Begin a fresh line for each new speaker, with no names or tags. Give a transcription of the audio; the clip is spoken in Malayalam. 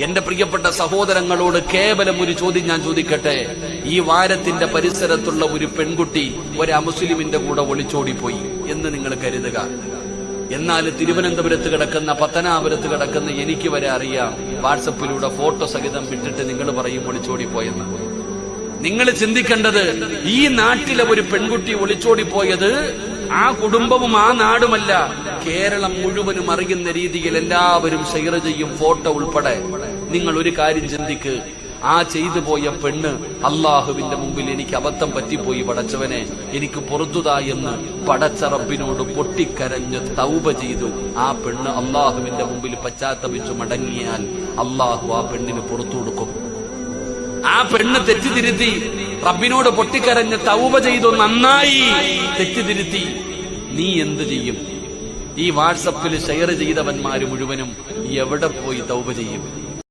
എന്റെ പ്രിയപ്പെട്ട സഹോദരങ്ങളോട് കേവലം ഒരു ചോദ്യം ഞാൻ ചോദിക്കട്ടെ? ഈ വാരത്തിന്റെ പരിസരത്തുള്ള ഒരു പെൺകുട്ടി ഒരു അമുസ്ലിമിന്റെ കൂടെ ഒളിച്ചോടിപ്പോയി എന്ന് നിങ്ങൾ കരുതുക. എന്നാൽ തിരുവനന്തപുരത്ത് കിടക്കുന്ന പത്തനാപുരത്ത് കിടക്കുന്ന എനിക്ക് വരെ അറിയാം വാട്സപ്പിലൂടെ ഫോട്ടോ സഹിതം വിട്ടിട്ട് നിങ്ങൾ പറയും ഒളിച്ചോടിപ്പോയെന്ന്. നിങ്ങൾ ചിന്തിക്കേണ്ടത് ഈ നാട്ടിലെ ഒരു പെൺകുട്ടി ഒളിച്ചോടിപ്പോയത് ആ കുടുംബവും ആ നാടുമല്ല. കേരളം മുഴുവനും അറിയുന്ന രീതിയിൽ എല്ലാവരും ഷെയർ ചെയ്യും ഫോട്ടോ ഉൾപ്പെടെ. നിങ്ങൾ ഒരു കാര്യം ചിന്തിക്ക്. ആ ചെയ്തു പോയ പെണ്ണ് അള്ളാഹുവിന്റെ മുമ്പിൽ എനിക്ക് അബദ്ധം പറ്റിപ്പോയി പടച്ചവനെ. എനിക്ക് പുറത്തുതാ എന്ന് പടച്ച റബ്ബിനോട് പൊട്ടിക്കരഞ്ഞ് തൗബ ചെയ്തു. ആ പെണ്ണ് അള്ളാഹുവിന്റെ മുമ്പിൽ പശ്ചാത്തപിച്ചു മടങ്ങിയാൽ അള്ളാഹു ആ പെണ്ണിന് പുറത്തു കൊടുക്കും. ആ പെണ്ണ് തെറ്റിതിരുത്തി. റബ്ബിനോട് പൊട്ടിക്കരഞ്ഞ് തൗബ ചെയ്തു നന്നായി. തെറ്റിതിരുത്തി. നീ എന്ത് ചെയ്യും? ഈ വാട്സപ്പിൽ ഷെയർ ചെയ്തവന്മാര് മുഴുവനും എവിടെ പോയി തൗബ ചെയ്യും?